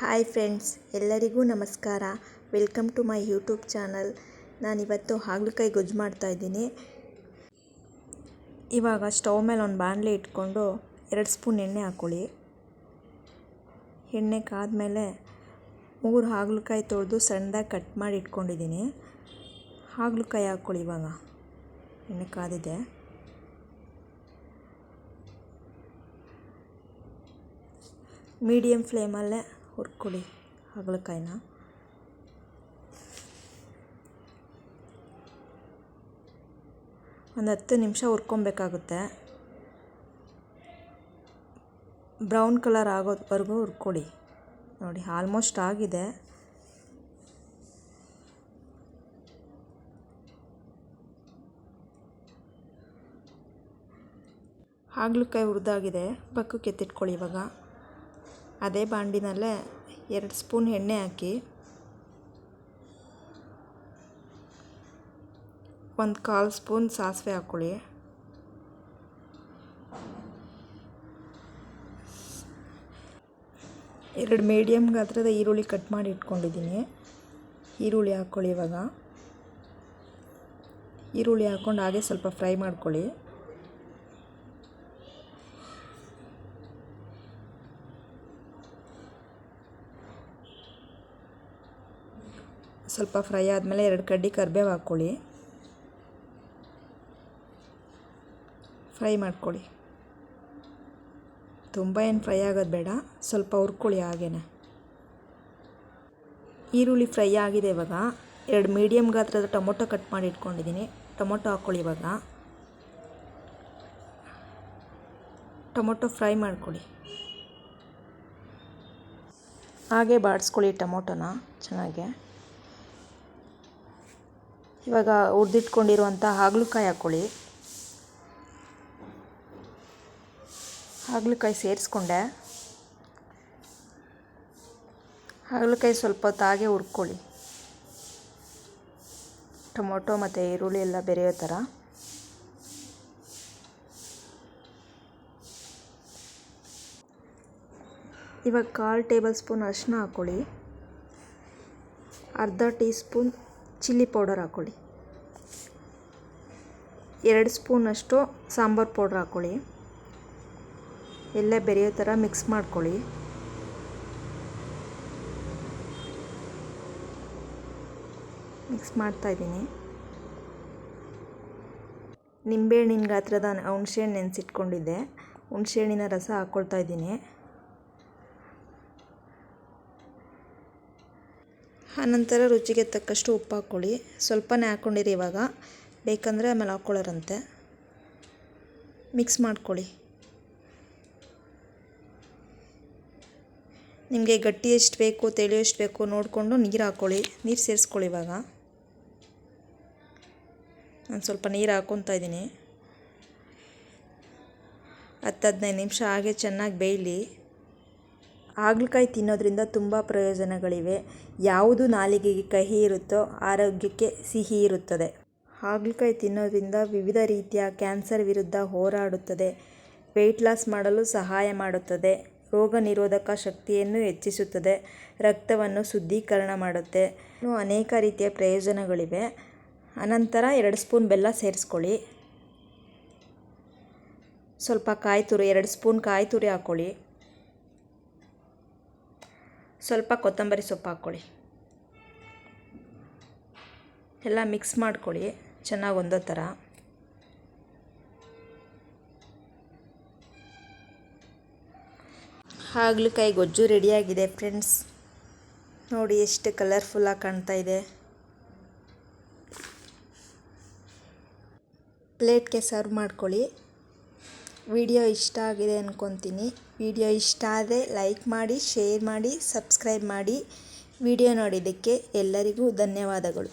Hi friends, ಎಲ್ಲರಿಗೂ ನಮಸ್ಕಾರ. Welcome to my YouTube channel. ನಾನಿವತ್ತು ಹಾಗಲಕಾಯಿ ಗೊಜ್ಜು ಮಾಡ್ತಾಯಿದ್ದೀನಿ ಇವಾಗ ಸ್ಟವ್ ಮೇಲೆ ಒಂದು ಬಾಣಲೆ ಇಟ್ಕೊಂಡು ಎರಡು ಸ್ಪೂನ್ ಎಣ್ಣೆ ಹಾಕ್ಕೊಳ್ಳಿ. ಎಣ್ಣೆ ಕಾದ್ಮೇಲೆ ಮೂರು ಹಾಗಲಕಾಯಿ ತೊಳೆದು ಸಣ್ಣದಾಗಿ ಕಟ್ ಮಾಡಿ ಇಟ್ಕೊಂಡಿದ್ದೀನಿ. ಹಾಗಲಕಾಯಿ ಹಾಕ್ಕೊಳ್ಳಿ ಇವಾಗ. ಎಣ್ಣೆ ಕಾದಿದೆ. ಮೀಡಿಯಮ್ ಫ್ಲೇಮಲ್ಲೇ ಹುರ್ಕೊಳ್ಳಿ ಹಾಗಲಕಾಯಿನ. ಒಂದು ಹತ್ತು ನಿಮಿಷ ಹುರ್ಕೊಬೇಕಾಗುತ್ತೆ. ಬ್ರೌನ್ ಕಲರ್ ಆಗೋದ್ವರೆಗೂ ಹುರ್ಕೊಳ್ಳಿ ನೋಡಿ, ಆಲ್ಮೋಸ್ಟ್ ಆಗಿದೆ. ಹಾಗಲಕಾಯಿ ಹುರಿದಾಗಿದೆ. ಪಕ್ಕಕ್ಕೆ ಎತ್ತಿಟ್ಕೊಳ್ಳಿ ಇವಾಗ. ಅದೇ ಬಾಂಡಿನಲ್ಲೇ ಎರಡು ಸ್ಪೂನ್ ಎಣ್ಣೆ ಹಾಕಿ ಒಂದು ಕಾಲು ಸ್ಪೂನ್ ಸಾಸಿವೆ ಹಾಕ್ಕೊಳ್ಳಿ. ಎರಡು ಮೀಡಿಯಮ್ ಗಾತ್ರದ ಈರುಳ್ಳಿ ಕಟ್ ಮಾಡಿ ಇಟ್ಕೊಂಡಿದ್ದೀನಿ. ಈರುಳ್ಳಿ ಹಾಕ್ಕೊಳ್ಳಿ ಇವಾಗ. ಈರುಳ್ಳಿ ಹಾಕ್ಕೊಂಡು ಹಾಗೆ ಸ್ವಲ್ಪ ಫ್ರೈ ಮಾಡ್ಕೊಳ್ಳಿ. ಸ್ವಲ್ಪ ಫ್ರೈ ಆದಮೇಲೆ ಎರಡು ಕಡ್ಡಿ ಕರಿಬೇವು ಹಾಕ್ಕೊಳ್ಳಿ. ಫ್ರೈ ಮಾಡ್ಕೊಳ್ಳಿ. ತುಂಬ ಏನು ಫ್ರೈ ಆಗೋದು ಬೇಡ, ಸ್ವಲ್ಪ ಹುರ್ಕೊಳ್ಳಿ ಹಾಗೇನೆ. ಈರುಳ್ಳಿ ಫ್ರೈ ಆಗಿದೆ ಇವಾಗ. ಎರಡು ಮೀಡಿಯಮ್ ಗಾತ್ರದ ಟೊಮೊಟೊ ಕಟ್ ಮಾಡಿ ಇಟ್ಕೊಂಡಿದ್ದೀನಿ. ಟೊಮೊಟೊ ಹಾಕ್ಕೊಳ್ಳಿ ಇವಾಗ. ಟೊಮೊಟೊ ಫ್ರೈ ಮಾಡ್ಕೊಳ್ಳಿ. ಹಾಗೆ ಬಾಡಿಸ್ಕೊಳ್ಳಿ ಟೊಮೊಟೊನ ಚೆನ್ನಾಗೆ. ಇವಾಗ ಹುರಿದಿಟ್ಕೊಂಡಿರುವಂಥ ಹಾಗಲಕಾಯಿ ಹಾಕ್ಕೊಳ್ಳಿ ಹಾಗಲಕಾಯಿ ಸೇರಿಸ್ಕೊಂಡೆ. ಹಾಗಲಕಾಯಿ ಸ್ವಲ್ಪ ಹೊತ್ತು ಹುರ್ಕೊಳ್ಳಿ. ಟೊಮೊಟೊ ಮತ್ತು ಈರುಳ್ಳಿ ಎಲ್ಲ ಬೆರೆಯೋ ಥರ. ಇವಾಗ ಕಾಲು ಟೇಬಲ್ ಸ್ಪೂನ್ ಅರಿಶಿನ ಹಾಕ್ಕೊಳ್ಳಿ ಅರ್ಧ ಟೀ ಸ್ಪೂನ್ ಚಿಲ್ಲಿ ಪೌಡರ್ ಹಾಕ್ಕೊಳ್ಳಿ ಎರಡು ಸ್ಪೂನಷ್ಟು ಸಾಂಬಾರು ಪೌಡ್ರ್ ಹಾಕ್ಕೊಳ್ಳಿ. ಎಲ್ಲ ಬೆರೆಯೋ ಥರ ಮಿಕ್ಸ್ ಮಾಡ್ಕೊಳ್ಳಿ. ಮಿಕ್ಸ್ ಮಾಡ್ತಾಯಿದ್ದೀನಿ ನಿಂಬೆಹಣ್ಣಿನ ಗಾತ್ರದ ಹುಣಸೆಹಣ್ಣು ನೆನೆಸಿಟ್ಕೊಂಡಿದ್ದೆ. ಹುಣಸೆಹಣ್ಣಿನ ರಸ ಹಾಕ್ಕೊಳ್ತಾ ಇದ್ದೀನಿ. ಆನಂತರ ರುಚಿಗೆ ತಕ್ಕಷ್ಟು ಉಪ್ಪು ಹಾಕ್ಕೊಳ್ಳಿ. ಸ್ವಲ್ಪನೇ ಹಾಕ್ಕೊಂಡಿರಿ ಇವಾಗ. ಬೇಕಂದರೆ ಆಮೇಲೆ ಹಾಕ್ಕೊಳ್ಳೋರಂತೆ. ಮಿಕ್ಸ್ ಮಾಡ್ಕೊಳ್ಳಿ. ನಿಮಗೆ ಗಟ್ಟಿ ಎಷ್ಟು ಬೇಕು, ತೆಳು ಎಷ್ಟು ಬೇಕು ನೋಡಿಕೊಂಡು ನೀರು ಹಾಕ್ಕೊಳ್ಳಿ. ನೀರು ಸೇರಿಸ್ಕೊಳ್ಳಿ ಇವಾಗ. ನಾನು ಸ್ವಲ್ಪ ನೀರು ಹಾಕ್ಕೊತಾ ಇದ್ದೀನಿ. ಹತ್ತು ಹದಿನೈದು ನಿಮಿಷ ಹಾಗೆ ಚೆನ್ನಾಗಿ ಬೇಯಲಿ. ಹಾಗಲಕಾಯಿ ತಿನ್ನೋದ್ರಿಂದ ತುಂಬ ಪ್ರಯೋಜನಗಳಿವೆ. ಯಾವುದು ನಾಲಿಗೆಗೆ ಕಹಿ ಇರುತ್ತೋ ಆರೋಗ್ಯಕ್ಕೆ ಸಿಹಿ ಇರುತ್ತದೆ. ಹಾಗಲಕಾಯಿ ತಿನ್ನೋದ್ರಿಂದ ವಿವಿಧ ರೀತಿಯ ಕ್ಯಾನ್ಸರ್ ವಿರುದ್ಧ ಹೋರಾಡುತ್ತದೆ. ವೆಯ್ಟ್ ಲಾಸ್ ಮಾಡಲು ಸಹಾಯ ಮಾಡುತ್ತದೆ. ರೋಗ ನಿರೋಧಕ ಶಕ್ತಿಯನ್ನು ಹೆಚ್ಚಿಸುತ್ತದೆ. ರಕ್ತವನ್ನು ಶುದ್ಧೀಕರಣ ಮಾಡುತ್ತೆ. ಇನ್ನು ಅನೇಕ ರೀತಿಯ ಪ್ರಯೋಜನಗಳಿವೆ. ಅನಂತರ ಎರಡು ಸ್ಪೂನ್ ಬೆಲ್ಲ ಸೇರಿಸ್ಕೊಳ್ಳಿ. ಸ್ವಲ್ಪ ಕಾಯಿ ತುರಿ, ಎರಡು ಸ್ಪೂನ್ ಕಾಯಿ ತುರಿ ಹಾಕ್ಕೊಳ್ಳಿ. ಸ್ವಲ್ಪ ಕೊತ್ತಂಬರಿ ಸೊಪ್ಪು ಹಾಕ್ಕೊಳ್ಳಿ. ಎಲ್ಲ ಮಿಕ್ಸ್ ಮಾಡ್ಕೊಳ್ಳಿ. ಚೆನ್ನಾಗಿ ಒಂದೋ ಥರ ಹಾಗಲಕಾಯಿ ಗೊಜ್ಜು ರೆಡಿಯಾಗಿದೆ ಫ್ರೆಂಡ್ಸ್. ನೋಡಿ ಎಷ್ಟು ಕಲರ್ಫುಲ್ಲಾಗಿ ಕಾಣ್ತಾ ಇದೆ. ಪ್ಲೇಟ್ಗೆ ಸರ್ವ್ ಮಾಡ್ಕೊಳ್ಳಿ. ವಿಡಿಯೋ ಇಷ್ಟ ಆಗಿದೆ ಅಂದ್ಕೊತೀನಿ ವಿಡಿಯೋ ಇಷ್ಟ ಆದರೆ ಲೈಕ್ ಮಾಡಿ ಶೇರ್ ಮಾಡಿ ಸಬ್ಸ್ಕ್ರೈಬ್ ಮಾಡಿ. ವಿಡಿಯೋ ನೋಡಿದ್ದಕ್ಕೆ ಎಲ್ಲರಿಗೂ ಧನ್ಯವಾದಗಳು.